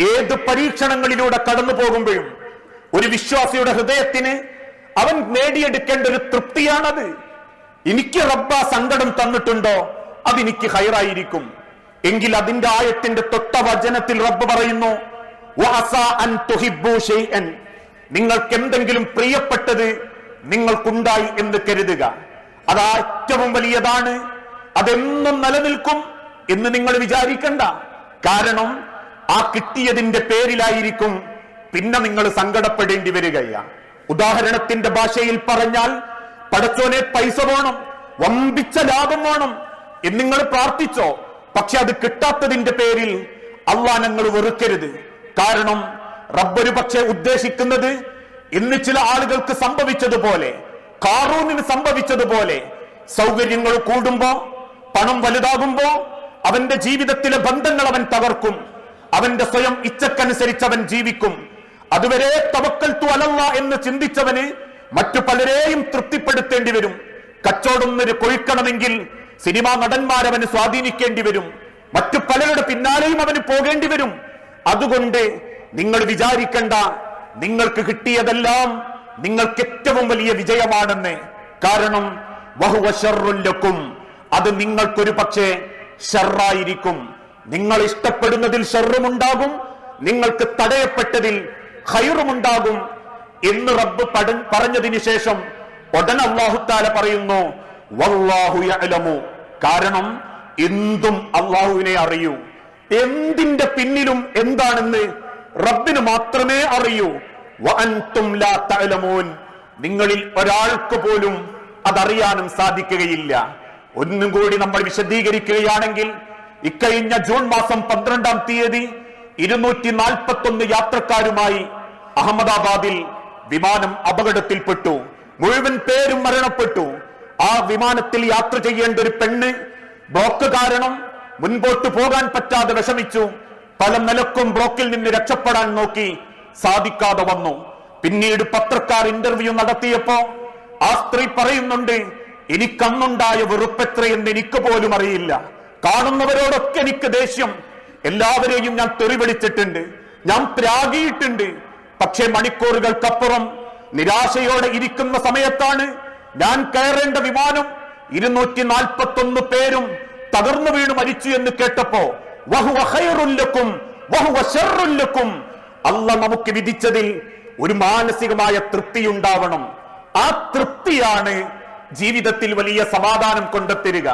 ഏത് പരീക്ഷണങ്ങളിലൂടെ കടന്നു പോകുമ്പോഴും ഒരു വിശ്വാസിയുടെ ഹൃദയത്തിന് അവൻ നേടിയെടുക്കേണ്ട ഒരു തൃപ്തിയാണത്. എനിക്ക് റബ്ബ സങ്കടം തന്നിട്ടുണ്ടോ? അതെനിക്ക് ഹൈറായിരിക്കും. എങ്കിൽ അതിന്റെ ആയത്തിന്റെ തൊട്ട വചനത്തിൽ റബ്ബ് പറയുന്നു. നിങ്ങൾക്ക് എന്തെങ്കിലും പ്രിയപ്പെട്ടത് നിങ്ങൾക്കുണ്ടായി എന്ന് കരുതുക. അത് ഏറ്റവും വലിയതാണ്. അതെന്നും നിലനിൽക്കും എന്ന് നിങ്ങൾ വിചാരിക്കണ്ട. കാരണം ആ കിട്ടിയതിന്റെ പേരിലായിരിക്കും പിന്നെ നിങ്ങൾ സങ്കടപ്പെടേണ്ടി വരികയാണ്. ഉദാഹരണത്തിന്റെ ഭാഷയിൽ പറഞ്ഞാൽ പടച്ചോനെ പൈസ വേണം വമ്പിച്ച ലാഭം വേണം എന്ന് നിങ്ങൾ പ്രാർത്ഥിച്ചോ. പക്ഷെ അത് കിട്ടാത്തതിന്റെ പേരിൽ അള്ളാ ഞങ്ങൾ വെറുക്കരുത്. കാരണം റബ്ബൊരു പക്ഷെ ഉദ്ദേശിക്കുന്നത് ഇന്ന് ചില ആളുകൾക്ക് സംഭവിച്ചതുപോലെ കാറൂനിന് സംഭവിച്ചതുപോലെ സൗകര്യങ്ങൾ കൂടുമ്പോ പണം വലുതാകുമ്പോ അവന്റെ ജീവിതത്തിലെ ബന്ധങ്ങൾ അവൻ തകർക്കും. അവന്റെ സ്വയം ഇച്ഛക്കനുസരിച്ച് അവൻ ജീവിക്കും. അതുവരെ തവക്കൽ തു അലല്ല എന്ന് ചിന്തിച്ചവന് മറ്റു പലരെയും തൃപ്തിപ്പെടുത്തേണ്ടി വരും. കച്ചവടം ഒരു കൊഴിക്കണമെങ്കിൽ സിനിമാ നടന്മാരവന് സ്വാധീനിക്കേണ്ടി വരും. മറ്റു പലരുടെ പിന്നാലെയും അവന് പോകേണ്ടി വരും. അതുകൊണ്ട് നിങ്ങൾ വിചാരിക്കണ്ട നിങ്ങൾക്ക് കിട്ടിയതെല്ലാം നിങ്ങൾക്ക് ഏറ്റവും വലിയ വിജയമാണെന്ന്. കാരണം ബഹുവശറുല്ലക്കും അത് നിങ്ങൾക്കൊരു പക്ഷേ ഷർറായിരിക്കും നിങ്ങൾ ഇഷ്ടപ്പെടുന്നതിൽ ഷെറുമുണ്ടാകും നിങ്ങൾക്ക് തടയപ്പെട്ടതിൽ ഹൈറുമുണ്ടാകും എന്ന് റബ്ബ് പട- പറഞ്ഞതിന് ശേഷം ഉടൻ അള്ളാഹുത്താല പറയുന്നു വല്ലാഹു യഅലമു. കാരണം എന്തും അള്ളാഹുവിനെ അറിയൂ. എന്തിന്റെ പിന്നിലും എന്താണെന്ന് റബ്ബിന് മാത്രമേ അറിയൂ. നിങ്ങളിൽ ഒരാൾക്ക് പോലും അതറിയാനും സാധിക്കുകയില്ല. ഒന്നും കൂടി നമ്മൾ വിശദീകരിക്കുകയാണെങ്കിൽ ഇക്കഴിഞ്ഞ ജൂൺ മാസം പന്ത്രണ്ടാം തീയതി ഇരുന്നൂറ്റി നാൽപ്പത്തി ഒന്ന് യാത്രക്കാരുമായി അഹമ്മദാബാദിൽ വിമാനം അപകടത്തിൽപ്പെട്ടു. മുഴുവൻ പേരും മരണപ്പെട്ടു. ആ വിമാനത്തിൽ യാത്ര ചെയ്യേണ്ട ഒരു പെണ്ണ് ബ്ലോക്ക് കാരണം മുൻപോട്ട് പോകാൻ പറ്റാതെ വിഷമിച്ചു. പല നിലക്കും ബ്ലോക്കിൽ നിന്ന് രക്ഷപ്പെടാൻ നോക്കി സാധിക്കാതെ വന്നു. പിന്നീട് പത്രക്കാർ ഇന്റർവ്യൂ നടത്തിയപ്പോ ആ സ്ത്രീ പറയുന്നുണ്ട് എനിക്കന്നുണ്ടായ വെറുപ്പെത്രയെന്ന് എനിക്ക് പോലും അറിയില്ല. കാണുന്നവരോടൊക്കെ എനിക്ക് ദേഷ്യം. എല്ലാവരെയും ഞാൻ തെറിവിളിച്ചിട്ടുണ്ട്. ഞാൻ പ്രാഗിയിട്ടുണ്ട്. പക്ഷേ മണിക്കൂറുകൾക്കപ്പുറം നിരാശയോടെ ഇരിക്കുന്ന സമയത്താണ് ഞാൻ കയറേണ്ട വിമാനം ഇരുന്നൂറ്റി നാൽപ്പത്തി ഒന്ന് പേരും തകർന്നു വീണ് മരിച്ചു എന്ന് കേട്ടപ്പോ വഹുവ ഖൈറുല്ലക്കും വഹുവ ശർറുല്ലക്കും അല്ല നമുക്ക് വിധിച്ചതിൽ ഒരു മാനസികമായ തൃപ്തി ഉണ്ടാവണം ആ തൃപ്തിയാണ് ജീവിതത്തിൽ വലിയ സമാധാനം കൊണ്ടെത്തരിക.